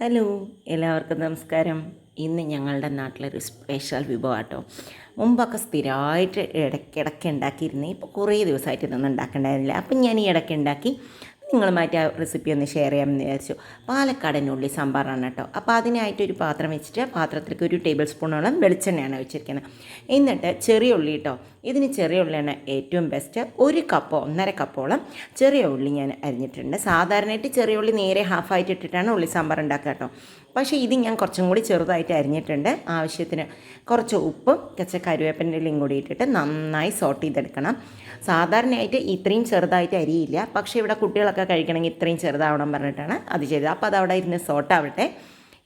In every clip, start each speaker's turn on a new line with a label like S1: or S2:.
S1: Hello എല്ലാവർക്കും നമസ്കാരം. ഇന്ന് ഞങ്ങളുടെ നാട്ടിലൊരു സ്പെഷ്യൽ വിഭവമാട്ടോ. മുമ്പൊക്കെ സ്ഥിരമായിട്ട് ഇടയ്ക്കിടയ്ക്ക് ഉണ്ടാക്കിയിരുന്നേ ഇപ്പോൾ കുറേ ദിവസമായിട്ട് ഇതൊന്നും ഉണ്ടാക്കണ്ടായിരുന്നില്ല. അപ്പം ഞാൻ ഈ ഇടയ്ക്ക് ഉണ്ടാക്കി നിങ്ങളുമായിട്ട് ആ റെസിപ്പി ഒന്ന് ഷെയർ ചെയ്യാമെന്ന് വിചാരിച്ചു. പാലക്കാടൻ ഉള്ളി സാമ്പാറാണ് കേട്ടോ. അപ്പോൾ അതിനായിട്ട് ഒരു പാത്രം വെച്ചിട്ട് പാത്രത്തിലേക്ക് ഒരു ടേബിൾ സ്പൂണോളം വെളിച്ചെണ്ണയാണ് വെച്ചിരിക്കുന്നത് എന്നിട്ട് ചെറിയ ഉള്ളി കേട്ടോ. ഇതിന് ചെറിയ ഉള്ളിയാണ് ഏറ്റവും ബെസ്റ്റ് ഒരു കപ്പോ ഒന്നര കപ്പോളം ചെറിയ ഉള്ളി ഞാൻ അരിഞ്ഞിട്ടുണ്ട്. സാധാരണയായിട്ട് ചെറിയ ഉള്ളി നേരെ ഹാഫായിട്ട് ഇട്ടിട്ടാണ് ഉള്ളി സാമ്പാർ ഉണ്ടാക്കുക കേട്ടോ. പക്ഷേ ഇത് ഞാൻ കുറച്ചും കൂടി ചെറുതായിട്ട് അരിഞ്ഞിട്ടുണ്ട് ആവശ്യത്തിന്. കുറച്ച് ഉപ്പും കുറച്ച് കരുവേപ്പിന്റെയും കൂടി ഇട്ടിട്ട് നന്നായി സോട്ട് ചെയ്തെടുക്കണം. സാധാരണയായിട്ട് ഇത്രയും ചെറുതായിട്ട് അരിയില്ല. പക്ഷേ ഇവിടെ കുട്ടികളൊക്കെ കഴിക്കണമെങ്കിൽ ഇത്രയും ചെറുതാവണം പറഞ്ഞിട്ടാണ് അത് ചെയ്തത്. അപ്പോൾ അത് അവിടെ ഇരുന്ന് സോട്ടാവട്ടെ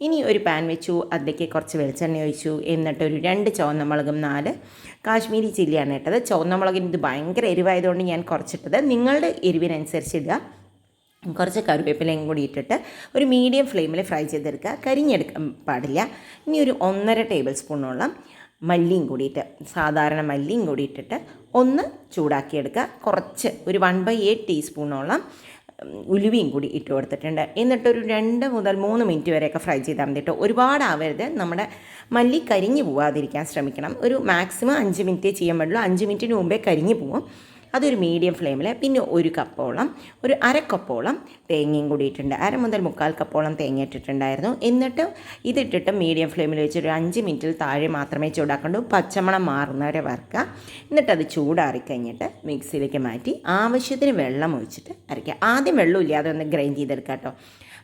S1: ഇനി ഒരു പാൻ വെച്ചു അതിലേക്ക് കുറച്ച് വെളിച്ചെണ്ണ ഒഴിച്ചു. എന്നിട്ട് ഒരു രണ്ട് ചുവന്ന മുളകും നാല് കാശ്മീരി ചില്ലിയാണ് ഇട്ടത്. ചുവന്ന മുളകിന് ഇത് ഭയങ്കര എരിവായതുകൊണ്ട് ഞാൻ കുറച്ചിട്ടത്. നിങ്ങളുടെ എരിവിനനുസരിച്ച് ഇടുക. കുറച്ച് കറിവേപ്പിലയും കൂടി ഇട്ടിട്ട് ഒരു മീഡിയം ഫ്ലെയിമിൽ ഫ്രൈ ചെയ്തെടുക്കുക. കരിഞ്ഞെടുക്കാൻ പാടില്ല. ഇനി ഒരു ഒന്നര ടേബിൾ സ്പൂണോളം മല്ലിയും കൂടിയിട്ട് സാധാരണ മല്ലിയും കൂടി ഇട്ടിട്ട് ഒന്ന് ചൂടാക്കിയെടുക്കുക. കുറച്ച് ഒരു വൺ ബൈ എയ്റ്റ് ടീസ്പൂണോളം ഉലുവയും കൂടി ഇട്ട് കൊടുത്തിട്ടുണ്ട്. എന്നിട്ടൊരു രണ്ട് മുതൽ മൂന്ന് മിനിറ്റ് വരെയൊക്കെ ഫ്രൈ ചെയ്താൽ മതി കേട്ടോ. ഒരുപാടാവരുത് നമ്മുടെ മല്ലി കരിഞ്ഞു പോവാതിരിക്കാൻ ശ്രമിക്കണം. ഒരു മാക്സിമം അഞ്ച് മിനിറ്റേ ചെയ്യാൻ പാടുള്ളൂ. അഞ്ച് മിനിറ്റിന് മുമ്പേ കരിഞ്ഞു പോവും. അതൊരു മീഡിയം ഫ്ലെയിമിൽ പിന്നെ ഒരു കപ്പോളം ഒരു അരക്കപ്പോളം കപ്പോളം തേങ്ങയും കൂടി ഇട്ടിട്ടുണ്ട് അര മുതൽ മുക്കാൽ കപ്പോളം തേങ്ങ ഇട്ടിട്ടുണ്ടായിരുന്നു. എന്നിട്ട് ഇതിട്ടിട്ട് മീഡിയം ഫ്ലെയിമിൽ വെച്ച് ഒരു അഞ്ച് മിനിറ്റിൽ താഴെ മാത്രമേ ചൂടാക്കണ്ടൂ. പച്ചമണം മാറുന്നവരെ വറുക്കുക. അത് ചൂടാറി കഴിഞ്ഞിട്ട് മിക്സിയിലേക്ക് മാറ്റി ആവശ്യത്തിന് വെള്ളം ഒഴിച്ചിട്ട് അരയ്ക്കുക. ആദ്യം വെള്ളം ഇല്ലാതെ ഒന്ന് ഗ്രൈൻഡ് ചെയ്തെടുക്കുക കേട്ടോ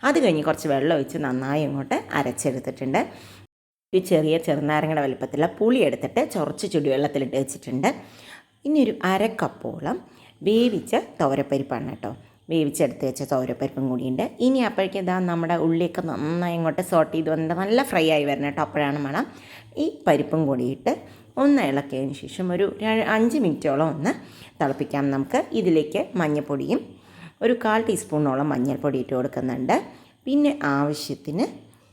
S1: അത് കഴിഞ്ഞ് കുറച്ച് വെള്ളം ഒഴിച്ച് നന്നായി അങ്ങോട്ട് അരച്ചെടുത്തിട്ടുണ്ട്. ഒരു ചെറിയ ചെറുനാരങ്ങയുടെ വലുപ്പത്തിലുള്ള പുളി എടുത്തിട്ട് ചൊറച്ച് ചുടിവെള്ളത്തിലിട്ട് വെച്ചിട്ടുണ്ട്. ഇനി ഒരു അരക്കപ്പോളം കപ്പോളം വേവിച്ച തോരപ്പരിപ്പാണ് കേട്ടോ. വേവിച്ചെടുത്ത് വെച്ച തോരപ്പരിപ്പും കൂടിയുണ്ട്. ഇനി അപ്പോഴേക്കും ഇതാ നമ്മുടെ ഉള്ളിയൊക്കെ നന്നായി ഇങ്ങോട്ട് സോട്ട് ചെയ്ത് വന്നിട്ട് നല്ല ഫ്രൈ ആയി വരണം കേട്ടോ. അപ്പോഴാണ് മണം. ഈ പരിപ്പും കൂടിയിട്ട് ഒന്ന് ഇളക്കിയതിന് ശേഷം ഒരു അഞ്ച് മിനിറ്റോളം ഒന്ന് തിളപ്പിക്കാം നമുക്ക്. ഇതിലേക്ക് മഞ്ഞൾപ്പൊടിയും ഒരു കാൽ ടീസ്പൂണോളം മഞ്ഞൾപ്പൊടി ഇട്ട് കൊടുക്കുന്നുണ്ട്. പിന്നെ ആവശ്യത്തിന്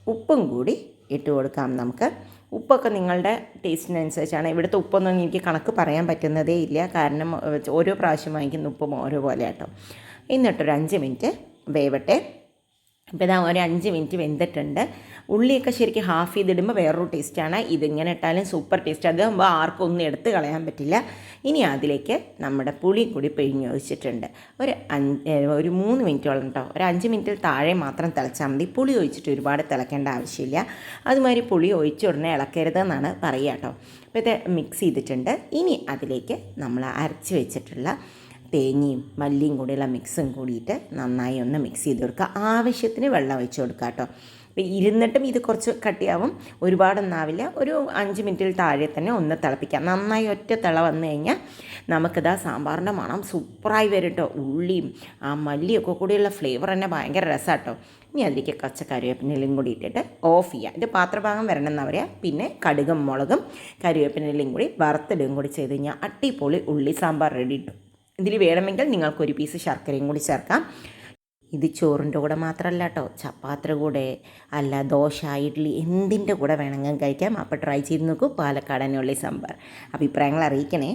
S1: ഉപ്പും കൂടി ഇട്ട് കൊടുക്കാം നമുക്ക്. ഉപ്പൊക്കെ നിങ്ങളുടെ ടേസ്റ്റിനനുസരിച്ചാണ്. ഇവിടുത്തെ ഉപ്പൊന്നും എനിക്ക് കണക്ക് പറയാൻ പറ്റുന്നതേ ഇല്ല. കാരണം ഓരോ പ്രാവശ്യം വാങ്ങിക്കുന്ന ഉപ്പും ഓരോ പോലെ കേട്ടോ എന്നിട്ടൊരു അഞ്ച് മിനിറ്റ് വേവട്ടെ. ഇപ്പോൾ ഇതാ ഒരു അഞ്ച് മിനിറ്റ് വെന്തിട്ടുണ്ട്. ഉള്ളിയൊക്കെ ശരിക്കും ഹാഫ് ചെയ്തിടുമ്പോൾ വേറൊരു ടേസ്റ്റാണ് ഇതിങ്ങനെ ഇട്ടാലും സൂപ്പർ ടേസ്റ്റ് അതാകുമ്പോൾ ആർക്കും ഒന്നും എടുത്ത് കളയാൻ പറ്റില്ല. ഇനി അതിലേക്ക് നമ്മുടെ പുളി കൂടി പിഴിഞ്ഞ് ഒഴിച്ചിട്ടുണ്ട്. ഒരു അഞ്ച് ഒരു മൂന്ന് മിനിറ്റോളം കേട്ടോ ഒരു അഞ്ച് മിനിറ്റിൽ താഴെ മാത്രം തിളച്ചാൽ മതി. പുളി ഒഴിച്ചിട്ട് ഒരുപാട് തിളക്കേണ്ട ആവശ്യമില്ല. അതുമാതിരി പുളി ഒഴിച്ച് ഉടനെ ഇളക്കരുത് എന്നാണ് പറയുക കേട്ടോ അപ്പോൾ ഇത് മിക്സ് ചെയ്തിട്ടുണ്ട്. ഇനി അതിലേക്ക് നമ്മൾ അരച്ച് വെച്ചിട്ടുള്ള തേങ്ങയും മല്ലിയും കൂടിയുള്ള മിക്സും കൂടിയിട്ട് നന്നായി ഒന്ന് മിക്സ് ചെയ്ത് കൊടുക്കുക. ആവശ്യത്തിന് വെള്ളം വെച്ച് കൊടുക്കുക കേട്ടോ. അപ്പോൾ ഇരുന്നിട്ടും ഇത് കുറച്ച് കട്ടിയാവും. ഒരുപാടൊന്നാവില്ല. ഒരു അഞ്ച് മിനിറ്റിൽ താഴെ തന്നെ ഒന്ന് തിളപ്പിക്കാം. നന്നായി ഒറ്റ തിള വന്നു കഴിഞ്ഞാൽ നമുക്കിതാ സാമ്പാറിന്റെ മണം സൂപ്പറായി വരും കേട്ടോ. ഉള്ളിയും ആ മല്ലിയൊക്കെ കൂടിയുള്ള ഫ്ലേവർ തന്നെ ഭയങ്കര രസമാട്ടോ ഇനി അതിലേക്ക് കച്ച കറിവേപ്പിനെല്ലാം കൂടി ഇട്ടിട്ട് ഓഫ് ചെയ്യുക ഇത് പാത്രഭാഗം വരണം എന്നാ പറയുക പിന്നെ കടുകും മുളകും കറിവേപ്പിനെല്ലാം കൂടി വറുത്തിടുകയും കൂടി ചെയ്ത് കഴിഞ്ഞാൽ അട്ടിപ്പൊളി ഉള്ളി സാമ്പാർ റെഡി ഇട്ടു ഇതിൽ വേണമെങ്കിൽ നിങ്ങൾക്കൊരു പീസ് ശർക്കരയും കൂടി ചേർക്കാം. ഇത് ചോറിന്റെ കൂടെ മാത്രമല്ല കേട്ടോ ചപ്പാത്തിയുടെ കൂടെ അല്ല ദോശ ഇഡ്ഡലി എന്തിന്റെ കൂടെ വേണമെങ്കിലും കഴിക്കാം. അപ്പോൾ ട്രൈ ചെയ്ത് നോക്കൂ പാലക്കാടൻ ഉള്ളി സാമ്പാർ. അഭിപ്രായങ്ങൾ അറിയിക്കണേ.